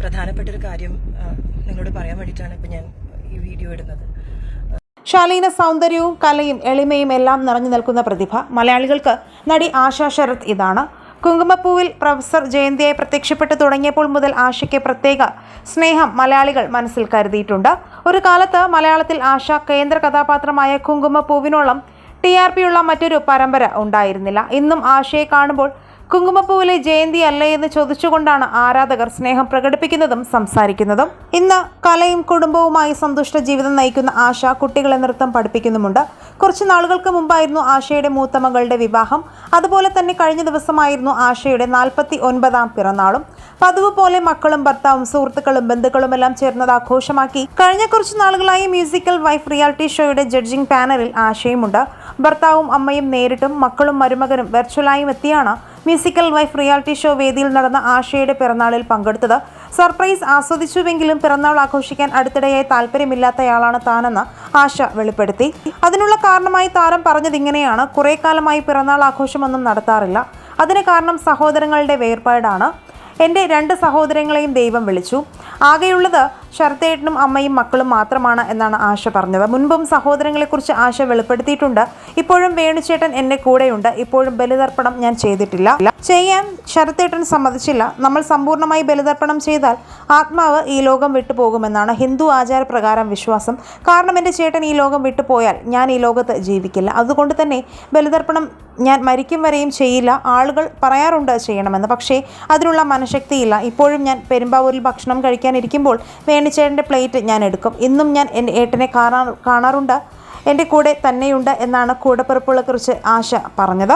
പ്രധാനപ്പെട്ട ഒരു കാര്യം നിങ്ങളോട് പറയാൻ വേണ്ടിയിട്ടാണ് ഇപ്പം ഞാൻ ഈ വീഡിയോ ഇടുന്നത്. ശാലീന സൗന്ദര്യവും കലയും എളിമയും എല്ലാം നിറഞ്ഞു നിൽക്കുന്ന പ്രതിഭ മലയാളികൾക്ക് നടി ആശാ ശരത് ഇതാണ്. കുങ്കുമപ്പൂവിൽ പ്രൊഫസർ ജയന്തിയായി പ്രത്യക്ഷപ്പെട്ടു തുടങ്ങിയപ്പോൾ മുതൽ ആശയ്ക്ക് പ്രത്യേക സ്നേഹം മലയാളികൾ മനസ്സിൽ കരുതിയിട്ടുണ്ട്. ഒരു കാലത്ത് മലയാളത്തിൽ ആശ കേന്ദ്ര കഥാപാത്രമായ കുങ്കുമപ്പൂവിനോളം ടി ആർ പിയുള്ള മറ്റൊരു പരമ്പര ഉണ്ടായിരുന്നില്ല. ഇന്നും ആശയെ കാണുമ്പോൾ കുങ്കുമപ്പൂവിലെ ജയന്തി അല്ലേ എന്ന് ചോദിച്ചുകൊണ്ടാണ് ആരാധകർ സ്നേഹം പ്രകടിപ്പിക്കുന്നതും സംസാരിക്കുന്നതും. ഇന്ന് കലയും കുടുംബവുമായി സന്തുഷ്ട ജീവിതം നയിക്കുന്ന ആശ കുട്ടികളെ നൃത്തം പഠിപ്പിക്കുന്നുമുണ്ട്. കുറച്ച് നാളുകൾക്ക് മുമ്പായിരുന്നു ആശയുടെ മൂത്ത മകളുടെ വിവാഹം. അതുപോലെ തന്നെ കഴിഞ്ഞ ദിവസമായിരുന്നു ആശയുടെ നാൽപ്പത്തി ഒൻപതാം പിറന്നാളും. പതിവ് പോലെ മക്കളും ഭർത്താവും സുഹൃത്തുക്കളും ബന്ധുക്കളും എല്ലാം ചേർന്നത് ആഘോഷമാക്കി. കഴിഞ്ഞ കുറച്ച് നാളുകളായി മ്യൂസിക്കൽ വൈഫ് റിയാലിറ്റി ഷോയുടെ ജഡ്ജിംഗ് പാനലിൽ ആശയുമുണ്ട്. ഭർത്താവും അമ്മയും നേരിട്ടും മക്കളും മരുമകനും വെർച്വലായും എത്തിയാണ്. മ്യൂസിക്കൽ വൈഫ് റിയാലിറ്റി ഷോ വേദിയിൽ നടന്ന ആഷയുടെ പിറന്നാളിൽ പങ്കെടുത്തത്. സർപ്രൈസ് ആസ്വദിച്ചുവെങ്കിലും പിറന്നാൾ ആഘോഷിക്കാൻ അടുത്തിടെയായി താല്പര്യമില്ലാത്തയാളാണ് താനെന്ന് ആശ വെളിപ്പെടുത്തി. അതിനുള്ള കാരണമായി താരം പറഞ്ഞത് ഇങ്ങനെയാണ്. കുറേ കാലമായി പിറന്നാൾ ആഘോഷമൊന്നും നടത്താറില്ല. അതിന് കാരണം സഹോദരങ്ങളുടെ വേർപാടാണ്. എന്റെ രണ്ട് സഹോദരങ്ങളെയും ദൈവം വിളിച്ചു. ആകെയുള്ളത് ശരത്തേട്ടനും അമ്മയും മക്കളും മാത്രമാണ് എന്നാണ് ആശ പറഞ്ഞത്. മുൻപും സഹോദരങ്ങളെക്കുറിച്ച് ആശ വെളിപ്പെടുത്തിയിട്ടുണ്ട്. ഇപ്പോഴും വേണുചേട്ടൻ എന്റെ കൂടെയുണ്ട്. ഇപ്പോഴും ബലിതർപ്പണം ഞാൻ ചെയ്തിട്ടില്ല. ചെയ്യാൻ ശരത്തേട്ടൻ സമ്മതിച്ചില്ല. നമ്മൾ സമ്പൂർണമായി ബലിതർപ്പണം ചെയ്താൽ ആത്മാവ് ഈ ലോകം വിട്ടുപോകുമെന്നാണ് ഹിന്ദു ആചാരപ്രകാരം വിശ്വാസം. കാരണം എന്റെ ചേട്ടൻ ഈ ലോകം വിട്ടുപോയാൽ ഞാൻ ഈ ലോകത്ത് ജീവിക്കില്ല. അതുകൊണ്ട് തന്നെ ബലിതർപ്പണം ഞാൻ മരിക്കും വരെയും ചെയ്യില്ല. ആളുകൾ പറയാറുണ്ട് ചെയ്യണമെന്ന്. പക്ഷേ അതിനുള്ള മനഃശക്തിയില്ല. ഇപ്പോഴും ഞാൻ പെരുമ്പാവൂരിൽ ഭക്ഷണം കഴിക്കാനിരിക്കുമ്പോൾ വേണിച്ചേട്ടന്റെ പ്ലേറ്റ് ഞാൻ എടുക്കും. ഇന്നും ഞാൻ എന്റെ ഏട്ടനെ കാണാ കാണാറുണ്ട്. എന്റെ കൂടെ തന്നെയുണ്ട് എന്നാണ് കൂടപ്പിറപ്പുകളെക്കുറിച്ച് ആശ പറഞ്ഞത്.